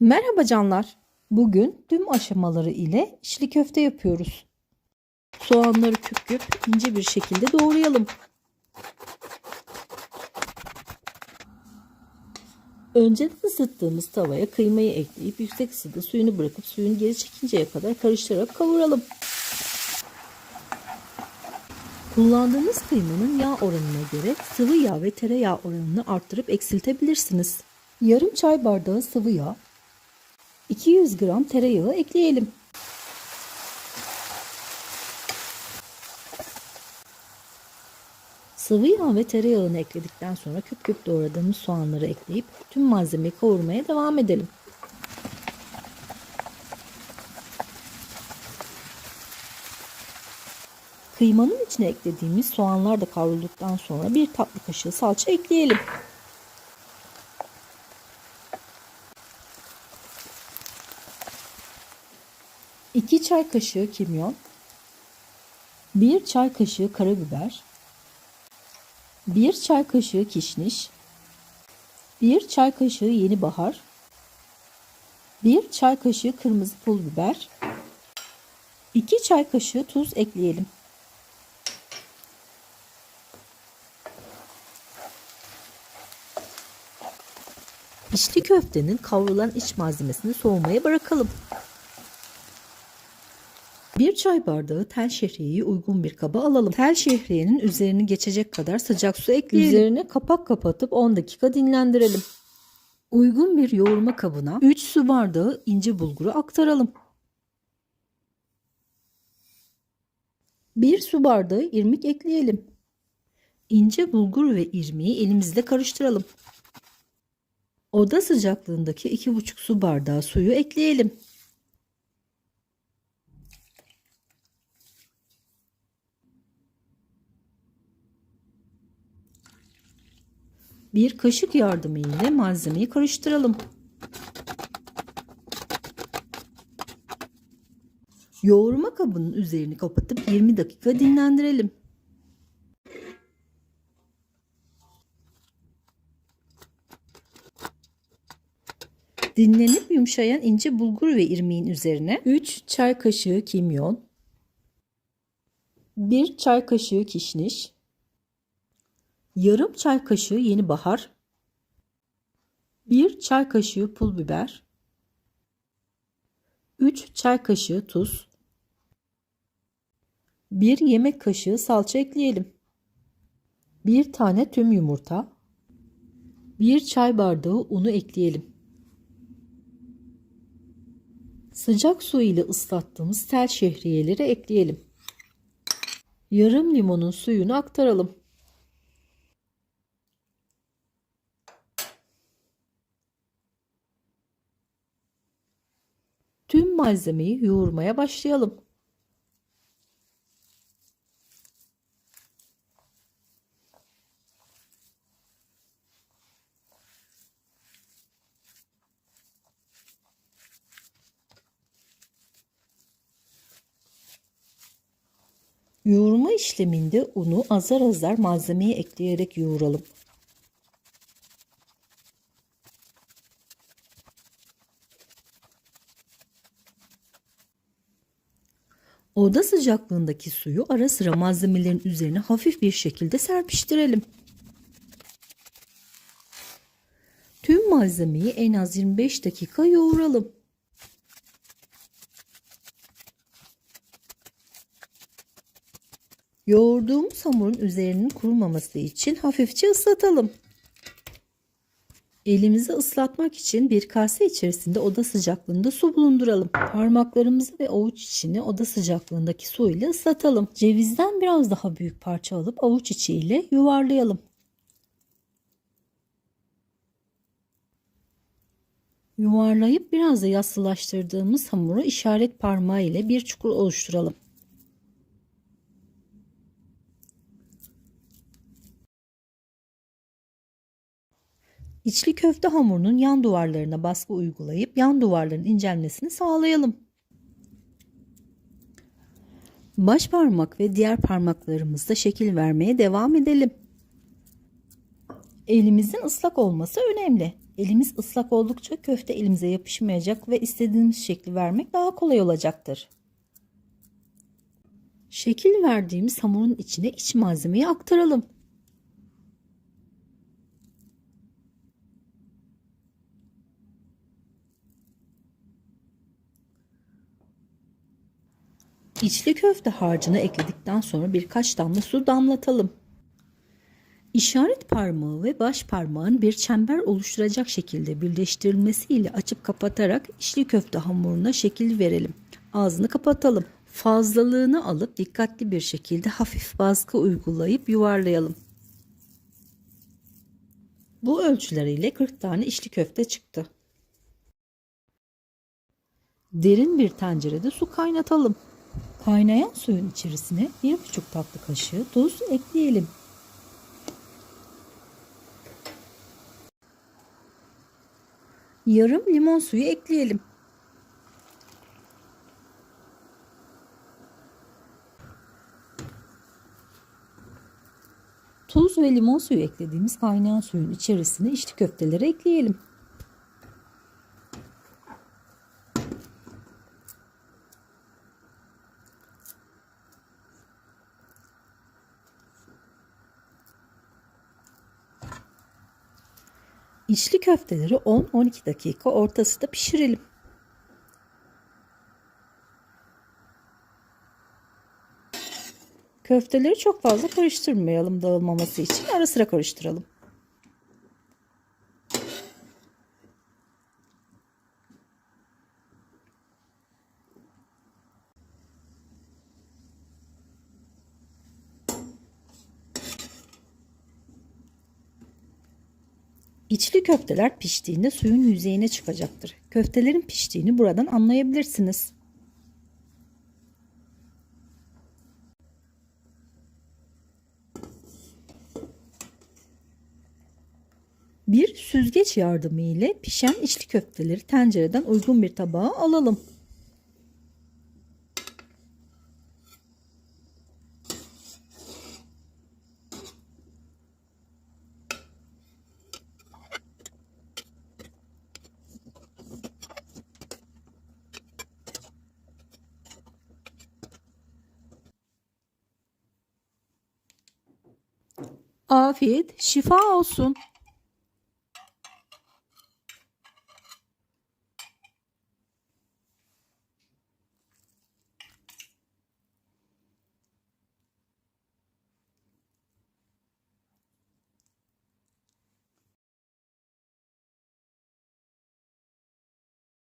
Merhaba canlar. Bugün tüm aşamaları ile içli köfte yapıyoruz. Soğanları küp küp ince bir şekilde doğrayalım. Önceden ısıttığımız tavaya kıymayı ekleyip yüksek ısıda suyunu bırakıp suyunu geri çekinceye kadar karıştırarak kavuralım. Kullandığımız kıymanın yağ oranına göre sıvı yağ ve tereyağı oranını arttırıp eksiltebilirsiniz. Yarım çay bardağı sıvı yağ, 200 gram tereyağı ekleyelim. Sıvı yağ ve tereyağını ekledikten sonra küp küp doğradığımız soğanları ekleyip tüm malzemeyi kavurmaya devam edelim. Kıymanın içine eklediğimiz soğanlar da kavrulduktan sonra bir tatlı kaşığı salça ekleyelim. İki çay kaşığı kimyon, bir çay kaşığı karabiber, bir çay kaşığı kişniş, bir çay kaşığı yeni bahar, bir çay kaşığı kırmızı pul biber, iki çay kaşığı tuz ekleyelim. İçli köftenin kavrulan iç malzemesini soğumaya bırakalım. Bir çay bardağı tel şehriyeyi uygun bir kaba alalım. Tel şehriyenin üzerini geçecek kadar sıcak su ekleyelim. Üzerine kapak kapatıp 10 dakika dinlendirelim. Uygun bir yoğurma kabına 3 su bardağı ince bulguru aktaralım. 1 su bardağı irmik ekleyelim. İnce bulgur ve irmiği elimizle karıştıralım. Oda sıcaklığındaki 2,5 su bardağı suyu ekleyelim. Bir kaşık yardımı ile malzemeyi karıştıralım. Yoğurma kabının üzerini kapatıp 20 dakika dinlendirelim. Dinlenip yumuşayan ince bulgur ve irmiğin üzerine 3 çay kaşığı kimyon, 1 çay kaşığı kişniş, yarım çay kaşığı yeni bahar, 1 çay kaşığı pul biber, 3 çay kaşığı tuz, 1 yemek kaşığı salça ekleyelim. 1 tane tüm yumurta, 1 çay bardağı unu ekleyelim. Sıcak su ile ıslattığımız tel şehriyeleri ekleyelim. Yarım limonun suyunu aktaralım. Tüm malzemeyi yoğurmaya başlayalım. Yoğurma işleminde unu azar azar malzemeye ekleyerek yoğuralım. Oda sıcaklığındaki suyu ara sıra malzemelerin üzerine hafif bir şekilde serpiştirelim. Tüm malzemeyi en az 25 dakika yoğuralım. Yoğurduğumuz hamurun üzerinin kurumaması için hafifçe ıslatalım. Elimizi ıslatmak için bir kase içerisinde oda sıcaklığında su bulunduralım. Parmaklarımızı ve avuç içini oda sıcaklığındaki su ile ıslatalım. Cevizden biraz daha büyük parça alıp avuç içi ile yuvarlayalım. Yuvarlayıp biraz da yassılaştırdığımız hamuru işaret parmağı ile bir çukur oluşturalım. İçli köfte hamurunun yan duvarlarına baskı uygulayıp yan duvarların incelmesini sağlayalım. Baş parmak ve diğer parmaklarımızda şekil vermeye devam edelim. Elimizin ıslak olması önemli. Elimiz ıslak oldukça köfte elimize yapışmayacak ve istediğimiz şekli vermek daha kolay olacaktır. Şekil verdiğimiz hamurun içine iç malzemeyi aktaralım. İçli köfte harcını ekledikten sonra birkaç damla su damlatalım. İşaret parmağı ve baş parmağın bir çember oluşturacak şekilde birleştirilmesiyle açıp kapatarak içli köfte hamuruna şekil verelim. Ağzını kapatalım. Fazlalığını alıp dikkatli bir şekilde hafif baskı uygulayıp yuvarlayalım. Bu ölçüleriyle 40 tane içli köfte çıktı. Derin bir tencerede su kaynatalım. Kaynayan suyun içerisine 1,5 tatlı kaşığı tuz ekleyelim. Yarım limon suyu ekleyelim. Tuz ve limon suyu eklediğimiz kaynayan suyun içerisine içli köfteleri ekleyelim. İçli köfteleri 10-12 dakika ortasında pişirelim. Köfteleri çok fazla karıştırmayalım dağılmaması için. Ara sıra karıştıralım. İçli köfteler piştiğinde suyun yüzeyine çıkacaktır. Köftelerin piştiğini buradan anlayabilirsiniz. Bir süzgeç yardımı ile pişen içli köfteleri tencereden uygun bir tabağa alalım. Afiyet, şifa olsun.